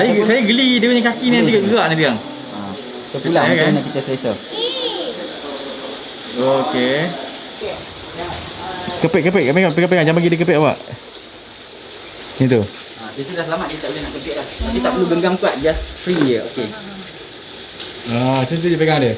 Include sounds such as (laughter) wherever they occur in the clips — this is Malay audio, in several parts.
Saya saya geli dia punya kaki ni nanti gerak nanti bang. Ha. Terpulang Ya, macam kan? mana kita selesa. Okey. Kepit kepit kepit pegang pegang jangan bagi dia kepit awak. Ni tu. Ha, dia tu dah selamat dia tak boleh nak kepit dah. Dia tak perlu genggam kuat just free je. Okey. Ah, macam tu je pegang dia.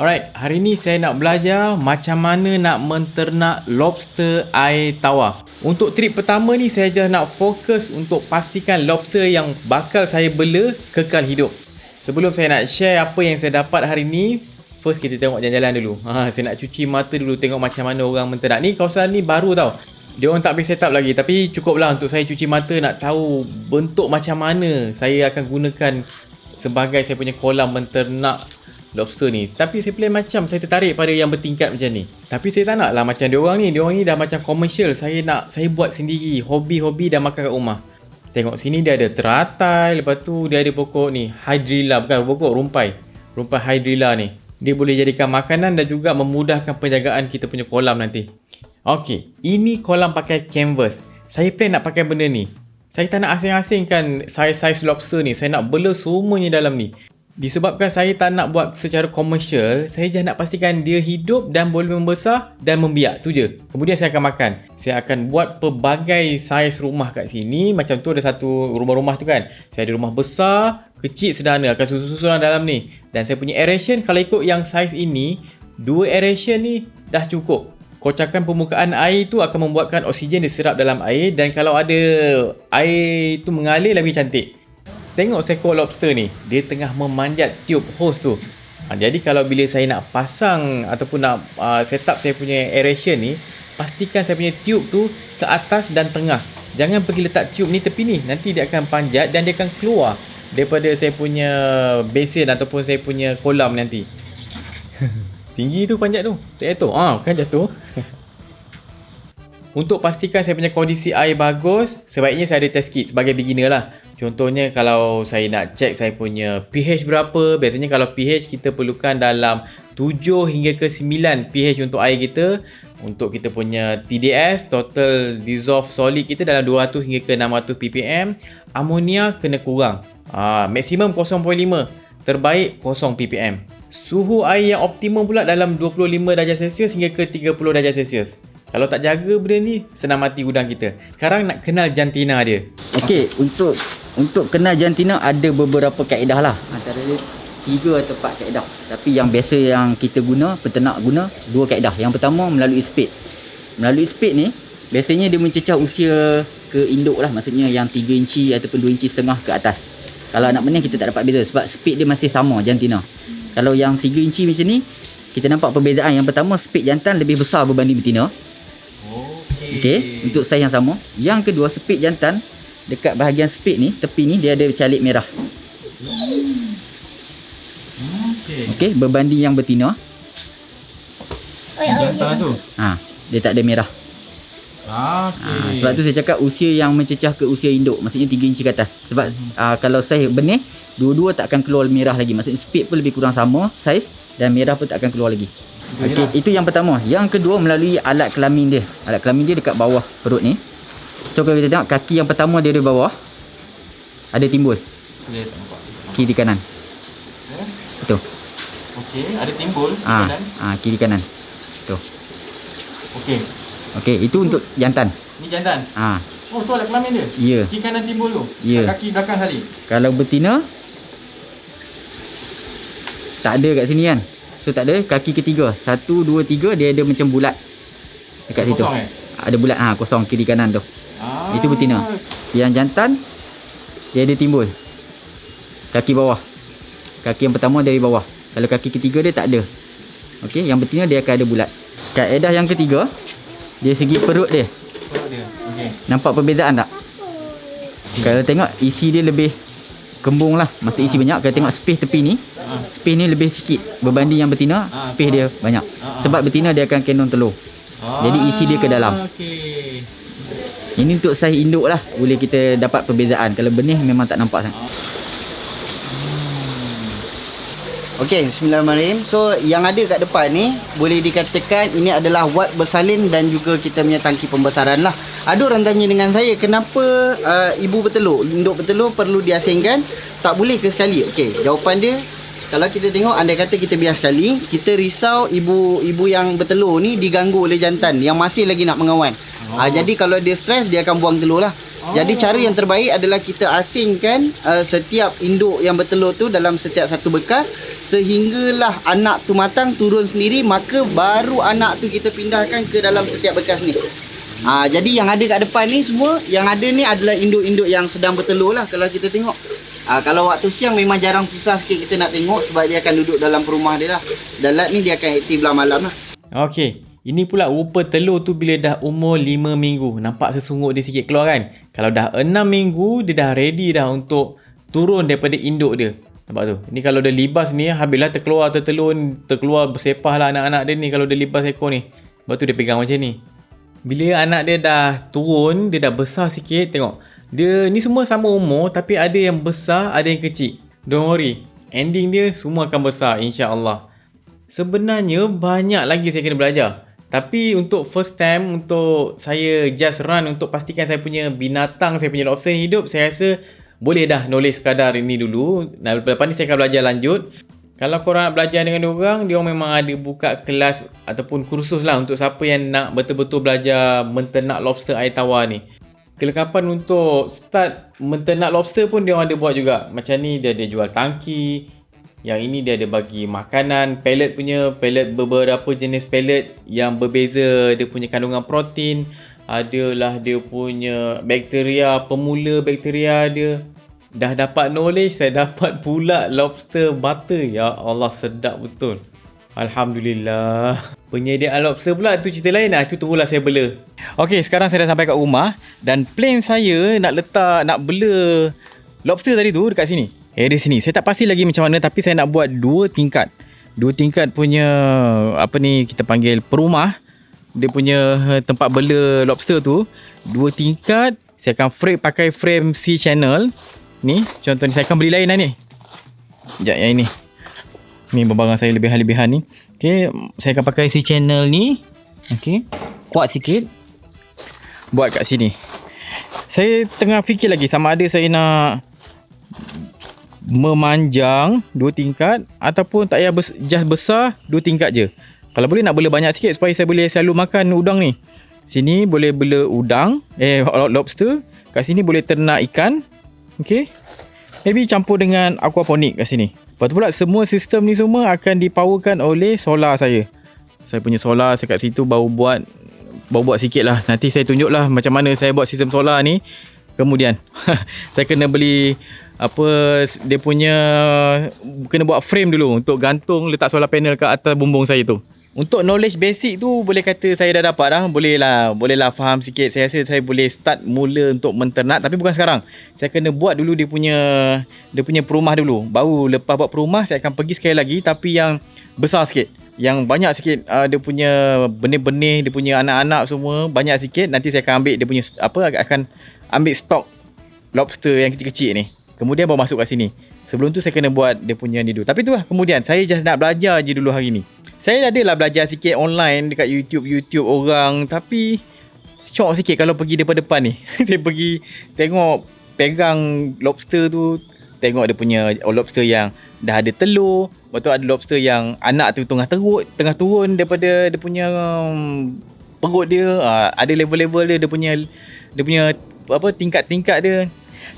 Alright, hari ni saya nak belajar macam mana nak menternak lobster air tawar. Untuk trip pertama ni saya just nak fokus untuk pastikan lobster yang bakal saya bela kekal hidup. Sebelum saya nak share apa yang saya dapat hari ni, first kita tengok jalan-jalan dulu. Ha, saya nak cuci mata dulu tengok macam mana orang menternak. Ni kawasan ni baru tau. Dia orang tak habis set up lagi tapi cukuplah untuk saya cuci mata nak tahu bentuk macam mana saya akan gunakan sebagai saya punya kolam menternak lobster ni. Tapi saya plan macam saya tertarik pada yang bertingkat macam ni. Tapi saya tak nak lah macam dia orang ni. Dia orang ni dah macam commercial. Saya nak saya buat sendiri. Hobi-hobi dah makan kat rumah. Tengok sini dia ada teratai. Lepas tu dia ada pokok ni. Hydrilla. Bukan pokok rumpai. Rumpai hydrilla ni. Dia boleh jadikan makanan dan juga memudahkan penjagaan kita punya kolam nanti. Okey. Ini kolam pakai canvas. Saya plan nak pakai benda ni. Saya tak nak asing-asingkan saiz-saiz lobster ni. Saya nak bela semuanya dalam ni. Disebabkan saya tak nak buat secara komersial, saya just nak pastikan dia hidup dan boleh membesar dan membiak. Tu je. Kemudian saya akan makan. Saya akan buat pelbagai saiz rumah kat sini. Macam tu ada satu rumah-rumah tu kan. Saya ada rumah besar, kecil, sederhana. Akan susun-susunan dalam ni. Dan saya punya aeration kalau ikut yang saiz ini, dua aeration ni dah cukup. Kocakan permukaan air tu akan membuatkan oksigen diserap dalam air dan kalau ada air tu mengalir lebih cantik. Tengok seekor lobster ni, dia tengah memanjat tube hose tu. Ha, jadi kalau bila saya nak pasang ataupun nak uh, set up saya punya aeration ni, pastikan saya punya tube tu ke atas dan tengah. Jangan pergi letak tube ni tepi ni, nanti dia akan panjat dan dia akan keluar daripada saya punya basin ataupun saya punya kolam nanti. (laughs) Tinggi tu panjat tu. Tak jatuh. Ah, kan jatuh. Untuk pastikan saya punya kondisi air bagus, sebaiknya saya ada test kit sebagai beginner lah. Contohnya kalau saya nak check saya punya pH berapa, biasanya kalau pH kita perlukan dalam 7 hingga ke 9 pH untuk air kita. Untuk kita punya TDS, total dissolved solid kita dalam 200 hingga ke 600 ppm. Amonia kena kurang. Ah, maksimum 0.5, terbaik 0 ppm. Suhu air yang optimum pula dalam 25 darjah Celsius hingga ke 30 darjah Celsius. Kalau tak jaga benda ni, senang mati udang kita. Sekarang nak kenal jantina dia. Okey, untuk untuk kenal jantina ada beberapa kaedah lah. Antara dia tiga atau empat kaedah. Tapi yang biasa yang kita guna, peternak guna, dua kaedah. Yang pertama melalui spade. Melalui spade ni, biasanya dia mencecah usia ke induk lah. Maksudnya yang 3 inci ataupun 2 inci setengah ke atas. Kalau anak menih kita tak dapat beza sebab spade dia masih sama jantina. Kalau yang 3 inci macam ni, kita nampak perbezaan. Yang pertama, spade jantan lebih besar berbanding betina. Okey, untuk saiz yang sama. Yang kedua, spade jantan dekat bahagian spade ni, tepi ni dia ada calik merah. Okey. Okey, berbanding yang betina, Jantan tu. ha, dia tak ada merah. Ah, Ha, sebab tu saya cakap usia yang mencecah ke usia induk, maksudnya 3 inci ke atas. Sebab Mhm. uh, kalau saiz benih, dua-dua tak akan keluar merah lagi. Maksudnya spade pun lebih kurang sama saiz dan merah pun tak akan keluar lagi. Okey, itu yang pertama. Yang kedua melalui alat kelamin dia. Alat kelamin dia dekat bawah perut ni. So kalau kita tengok kaki yang pertama dia di bawah ada timbul Boleh nampak. kiri kanan. Betul. Okey, ada timbul Ah, kanan. ah kiri kanan. Tu. Okey. Okey, itu untuk jantan. Ni jantan. Ah, Oh, tu alat kelamin dia. ya. Kiri kanan timbul tu. Ya. Kaki belakang sekali. Kalau betina tak ada kat sini kan. So tak ada kaki ketiga. Satu, dua, tiga dia ada macam bulat dekat situ. Kosong, eh? Ada bulat ha kosong kiri kanan tu. Ah. Itu betina. Yang jantan dia ada timbul. Kaki bawah. Kaki yang pertama dari bawah. Kalau kaki ketiga dia tak ada. Okey, yang betina dia akan ada bulat. Kaedah yang ketiga dia segi perut dia. Perut dia. Okey. Nampak perbezaan tak? Kalau tengok isi dia lebih kembung lah. Masa isi banyak. Kalau tengok space tepi ni, Ah. space ni lebih sikit berbanding yang betina, Ah, space dia banyak. Ah. Sebab betina dia akan kandung telur. Jadi isi dia ke dalam. Okey. Ini untuk saiz induk lah. Boleh kita dapat perbezaan. Kalau benih memang tak nampak sangat. Okey, bismillahirrahmanirrahim. So, yang ada kat depan ni boleh dikatakan ini adalah wat bersalin dan juga kita punya tangki pembesaran lah. Ada orang tanya dengan saya, kenapa uh, ibu bertelur, induk bertelur perlu diasingkan? Tak boleh ke sekali? Okey, jawapan dia kalau kita tengok andai kata kita biar sekali, kita risau ibu-ibu yang bertelur ni diganggu oleh jantan yang masih lagi nak mengawan. Oh. Uh, jadi kalau dia stres dia akan buang telur lah. Oh. Jadi cara yang terbaik adalah kita asingkan uh, setiap induk yang bertelur tu dalam setiap satu bekas sehinggalah anak tu matang turun sendiri maka baru anak tu kita pindahkan ke dalam setiap bekas ni. Ha, jadi yang ada kat depan ni semua yang ada ni adalah induk-induk yang sedang bertelur lah kalau kita tengok. Ha, kalau waktu siang memang jarang susah sikit kita nak tengok sebab dia akan duduk dalam perumah dia lah. Dalat ni dia akan aktif belah malam lah. Okey, ini pula rupa telur tu bila dah umur 5 minggu. Nampak sesungguh dia sikit keluar kan? Kalau dah 6 minggu, dia dah ready dah untuk turun daripada induk dia. Nampak tu. Ni kalau dia libas ni habislah terkeluar tertelur terkeluar bersepah lah anak-anak dia ni kalau dia libas ekor ni. Sebab tu dia pegang macam ni. Bila anak dia dah turun, dia dah besar sikit tengok. Dia ni semua sama umur tapi ada yang besar, ada yang kecil. Don't worry. Ending dia semua akan besar insya-Allah. Sebenarnya banyak lagi saya kena belajar. Tapi untuk first time untuk saya just run untuk pastikan saya punya binatang, saya punya lobster hidup, saya rasa boleh dah knowledge sekadar ini dulu. Nah, lepas ni saya akan belajar lanjut. Kalau korang nak belajar dengan orang, dia memang ada buka kelas ataupun kursus lah untuk siapa yang nak betul-betul belajar menternak lobster air tawar ni. Kelengkapan untuk start menternak lobster pun dia ada buat juga. Macam ni dia ada jual tangki. Yang ini dia ada bagi makanan, pellet punya, pellet beberapa jenis pellet yang berbeza. Dia punya kandungan protein adalah dia punya bakteria pemula bakteria dia. Dah dapat knowledge saya dapat pula lobster butter. Ya Allah sedap betul. Alhamdulillah. Penyediaan lobster pula tu cerita lain lah. Itu tunggulah saya bela. Okay sekarang saya dah sampai kat rumah Dan plan saya nak letak Nak bela Lobster tadi tu dekat sini Eh di sini. Saya tak pasti lagi macam mana Tapi saya nak buat dua tingkat. Dua tingkat punya Apa ni kita panggil Perumah. Dia punya eh, tempat bela lobster tu. Dua tingkat saya akan frame pakai frame C channel. Ni contoh ni saya akan beli lain lah ni. Sekejap yang ini. Ni barang saya lebihan-lebihan ni. Ok saya akan pakai C channel ni. Ok kuat sikit. Buat kat sini. Saya tengah fikir lagi sama ada saya nak memanjang dua tingkat ataupun tak payah bes- just besar dua tingkat je kalau boleh nak bela banyak sikit supaya saya boleh selalu makan udang ni. Sini boleh bela udang, eh (laughs) lobster. Kat sini boleh ternak ikan. Okay. Maybe campur dengan aquaponik kat sini. Lepas tu pula semua sistem ni semua akan dipowerkan oleh solar saya. Saya punya solar saya kat situ baru buat baru buat sikit lah. Nanti saya tunjuk lah macam mana saya buat sistem solar ni. Kemudian (laughs) saya kena beli apa dia punya kena buat frame dulu untuk gantung letak solar panel kat atas bumbung saya tu. Untuk knowledge basic tu boleh kata saya dah dapat dah. Boleh lah, boleh lah faham sikit. Saya rasa saya boleh start mula untuk menternak tapi bukan sekarang. Saya kena buat dulu dia punya dia punya perumah dulu. Baru lepas buat perumah saya akan pergi sekali lagi tapi yang besar sikit. Yang banyak sikit uh, dia punya benih-benih, dia punya anak-anak semua banyak sikit. Nanti saya akan ambil dia punya apa akan ambil stok lobster yang kecil-kecil ni. Kemudian baru masuk kat sini. Sebelum tu saya kena buat dia punya ni dulu. Tapi tu lah kemudian saya just nak belajar je dulu hari ni. Saya adalah belajar sikit online dekat YouTube-YouTube orang tapi shock sikit kalau pergi depan-depan ni. (laughs) saya pergi tengok pegang lobster tu, tengok dia punya lobster yang dah ada telur, lepas tu ada lobster yang anak tu tengah terut, tengah turun daripada dia punya um, perut dia, uh, ada level-level dia, dia punya dia punya apa tingkat-tingkat dia.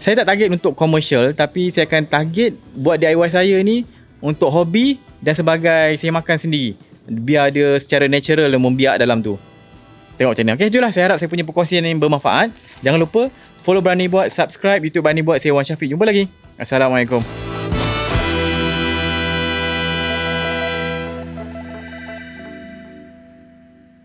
Saya tak target untuk commercial tapi saya akan target buat DIY saya ni untuk hobi dan sebagai saya makan sendiri. Biar dia secara natural membiak dalam tu. Tengok macam ni. Ok itulah. Saya harap saya punya perkongsian ini bermanfaat. Jangan lupa follow Berani Buat subscribe YouTube Berani Buat saya Wan Syafiq. Jumpa lagi. Assalamualaikum